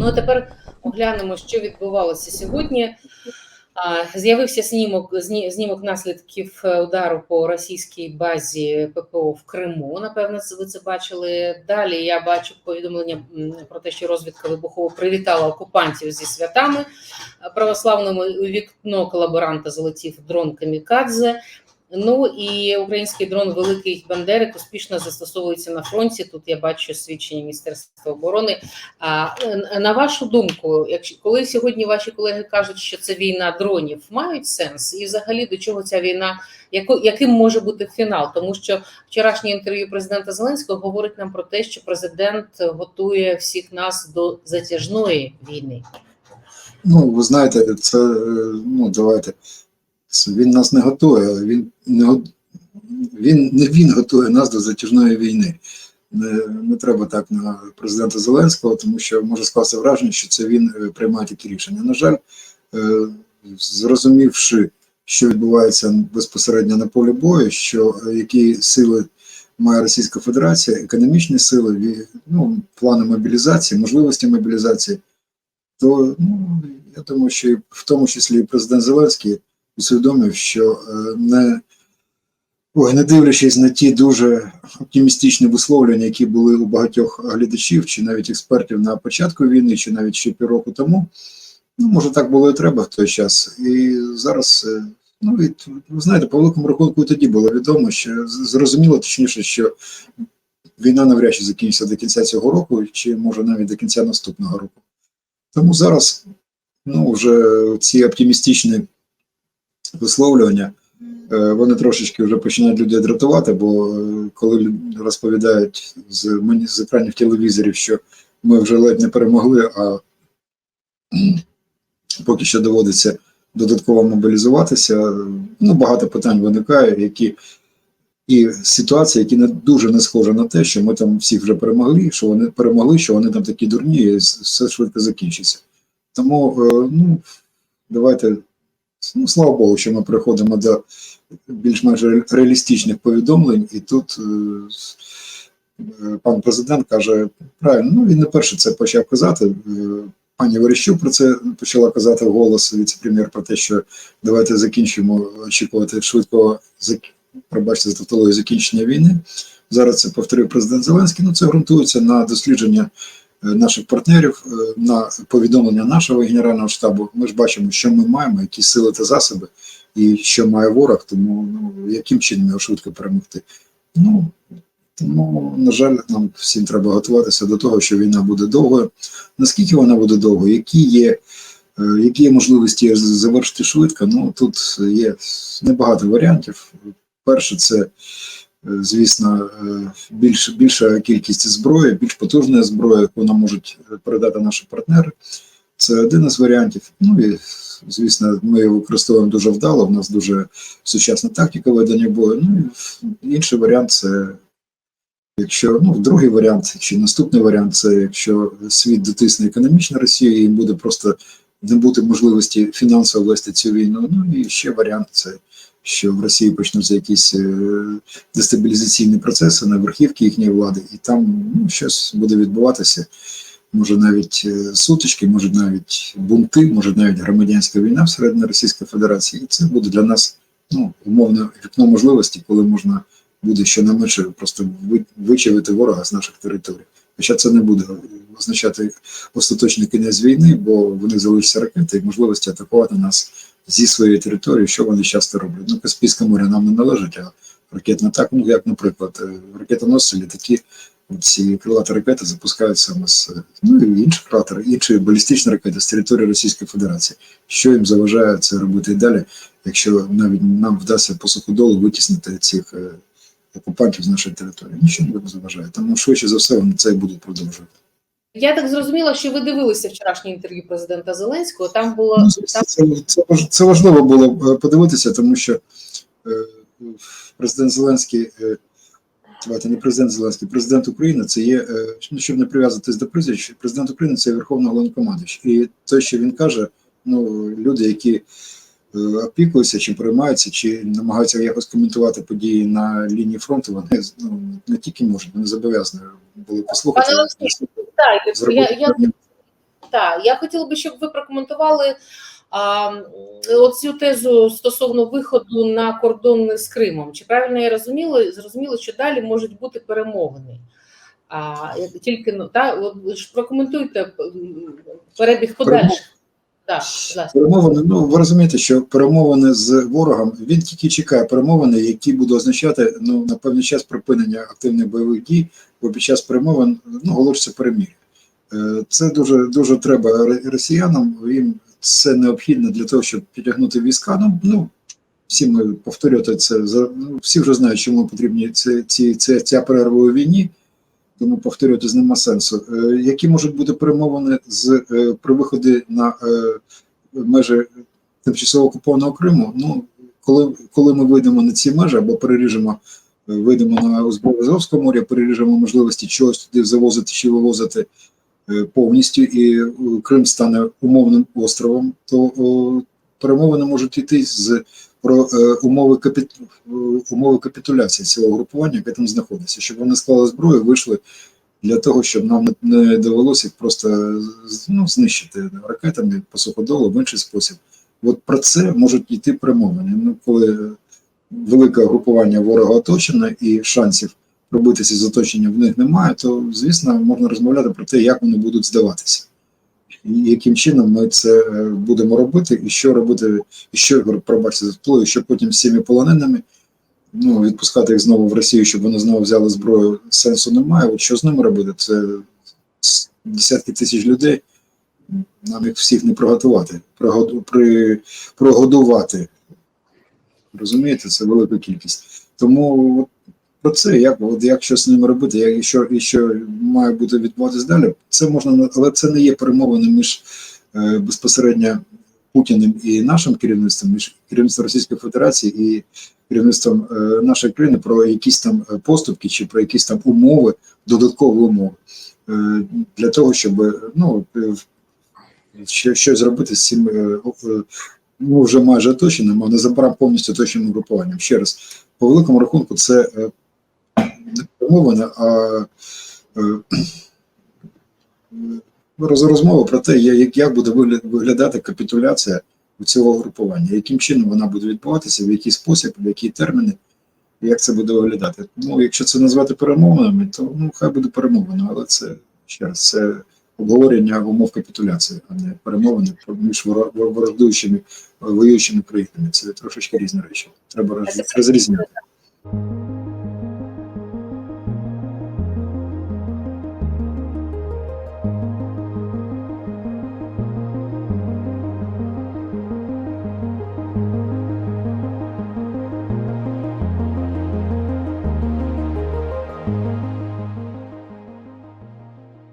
Ну а тепер оглянемо, що відбувалося сьогодні. З'явився знімок, зні- знімок наслідків е, удару по російській базі ППО в Криму. Напевно, ви це бачили. Далі я бачу повідомлення про те, що розвідка вибухово привітала окупантів зі святами православними. У вікно колаборанта залетів дрон Камікадзе. Ну і український дрон Великий Бандерик успішно застосовується на фронті. Тут я бачу свідчення Міністерства оборони. А е, на вашу думку, якщо коли сьогодні ваші колеги кажуть, що це війна дронів, мають сенс, і взагалі до чого ця війна, яким може бути фінал? Тому що вчорашнє інтерв'ю президента Зеленського говорить нам про те, що президент готує всіх нас до затяжної війни. Ну, ви знаєте, це е, ну давайте. Він нас не готує, але він не він не він готує нас до затяжної війни. Не, не треба так на президента Зеленського, тому що може скласти враження, що це він е, приймає такі рішення. На жаль, е, зрозумівши, що відбувається безпосередньо на полі бою, що е, які сили має Російська Федерація, економічні сили, ну, плани мобілізації, можливості мобілізації, то ну, я думаю, що і в тому числі і президент Зеленський усвідомив, що е, не, ой, не дивлячись на ті дуже оптимістичні висловлення, які були у багатьох глядачів, чи навіть експертів на початку війни, чи навіть ще півроку тому, ну може так було і треба в той час. І зараз. е, Ну, і, ви знаєте, по великому рахунку тоді було відомо, що зрозуміло точніше, що війна навряд чи закінчиться до кінця цього року, чи може навіть до кінця наступного року. Тому зараз ну, вже ці оптимістичні висловлювання, е, вони трошечки вже починають людей дратувати, бо е, коли розповідають з, мені- з екранів телевізорів, що ми вже ледь не перемогли, а поки що доводиться додатково мобілізуватися, ну, багато питань виникає, які і ситуації, які не дуже не схожі на те, що ми там всіх вже перемогли, що вони перемогли, що вони там такі дурні, і все швидко закінчиться. Тому е, ну, давайте, ну, слава Богу, що ми переходимо до більш-менш реалістичних повідомлень, і тут е, е, пан президент каже правильно, ну він не перше це почав казати. е, Пані Верещук про це почала казати вголос віце-прем'єр про те, що давайте закінчимо очікувати швидкого зак- пробачте за тавтологію закінчення війни. Зараз це повторив президент Зеленський. Ну це ґрунтується на дослідження наших партнерів, е, на повідомлення нашого генерального штабу. Ми ж бачимо, що ми маємо, які сили та засоби, і що має ворог, тому ну, яким чином його швидко перемогти. Ну тому, на жаль, нам всім треба готуватися до того, що війна буде довгою. Наскільки вона буде довгою, які є, е, які є можливості завершити швидко? Ну тут є небагато варіантів. Перше, це, е, звісно, е, більш, більша кількість зброї, більш потужна зброя, яку нам можуть е, передати наші партнери. Це один із варіантів. Ну і звісно, ми його використовуємо дуже вдало. У нас дуже сучасна тактика ведення бою. Ну і інший варіант це. Якщо ну, другий варіант чи наступний варіант, це якщо світ дотисне економічно Росію, і буде просто не бути можливості фінансово вести цю війну. Ну і ще варіант це що в Росії почнуться якісь е, дестабілізаційні процеси на верхівці їхньої влади, і там ну, щось буде відбуватися. Може навіть е, сутички, може навіть бунти, може навіть громадянська війна всередині Російської Федерації. І це буде для нас ну, умовно вікно можливості, коли можна буде щонайменше просто ви- вичавити ворога з наших територій. Хоча це не буде означати остаточний кінець війни, бо в них залишаться ракети і можливості атакувати нас зі своєї території, що вони часто роблять. Ну, Каспійське море нам не належить, а ракетна так, ну як, наприклад, е, ракетоносці, літаки, ці крилаті ракети запускаються саме з ну і інші кратери, інші балістичні ракети з території Російської Федерації. Що їм заважає це робити і далі, якщо навіть нам вдасться по суходолу витіснити цих е, окупантів з нашої території? Нічого не заважає. Тому швидше за все вони це і будуть продовжувати. Я так зрозуміла, що ви дивилися вчорашнє інтерв'ю президента Зеленського. Там було Ну, там це, це, це, важливо було е, подивитися, тому що е, президент Зеленський, е, давайте не президент Зеленський, президент України це є, е, щоб не прив'язуватись до прізвищ, президент України це є Верховний Головнокомандуючий. І те, що він каже, ну, люди, які е, опікуються, чи приймаються, чи намагаються якось коментувати події на лінії фронту, вони ну, не тільки можуть, вони зобов'язані були послухати. Пане так, я, я, та, я хотіла би, щоб ви прокоментували а, оцю тезу стосовно виходу на кордон з Кримом. Чи правильно я розуміла, зрозуміло, що далі можуть бути перемовини? А тільки ну та прокоментуйте перебіг подальших. Так. Перемовини, ну ви розумієте, що перемовини з ворогом він тільки чекає перемовини, які будуть означати ну на певний час припинення активних бойових дій, бо під час перемовин ну оголошується перемір'я. Е, Це дуже дуже треба росіянам. Їм це необхідно для того, щоб підтягнути війська. Ну ну всі ми повторювати це за ну, всі вже знають, чому потрібні ці, ці, ці, ця перерва у війні. Тому повторюватись нема сенсу. Е, які можуть бути перемовини з е, при виході на е, межі тимчасово окупованого Криму? Ну коли, коли ми вийдемо на ці межі або переріжемо, вийдемо на Азовського моря, переріжемо можливості чогось туди завозити чи вивозити повністю, і Крим стане умовним островом, то перемовини можуть йти з про е, умови капіт... е, умови капітуляції цього групування, яке там знаходиться, щоб вони склали зброю, вийшли для того, щоб нам не- довелося їх просто з- ну, знищити ракетами по суходолу в інший спосіб. От про це можуть йти перемовини. Ну, коли велике групування ворога оточено і шансів пробитися з оточення в них немає, то звісно можна розмовляти про те, як вони будуть здаватися. Яким чином ми це е, будемо робити, і що робити, і що пробачте за впливу, що потім з цими полоненими ну, відпускати їх знову в Росію, щоб вони знову взяли зброю, сенсу немає. От що з ними робити? Це десятки тисяч людей. Нам їх всіх не приготувати, пригоду, при, прогодувати. Розумієте, це велика кількість. Тому про це, як, от як що з ними робити, як, і, що, і що має бути відбуватись далі, це можна, на- але це не є перемовини між е, безпосередньо Путіним і нашим керівництвом, між керівництвом Російської Федерації і керівництвом е, нашої країни про якісь там поступки чи про якісь там умови, додаткові умови е, для того, щоб ну, е, що, щось зробити з цим е, е, ну, вже майже оточеним, а незабаром повністю оточеним групуванням. Ще раз, по великому рахунку, це е, перемовини, а е, розмова про те, як, буде виглядати капітуляція у цього групування, яким чином вона буде відбуватися, в який спосіб, в які терміни, як це буде виглядати. Ну, якщо це назвати перемовинами, то ну, хай буде перемовина, але це ще раз, це обговорення умов капітуляції, а не перемовини між воро- враждуючими воюючими країнами. Це трошечки різні речі. Треба роз- розрізняти.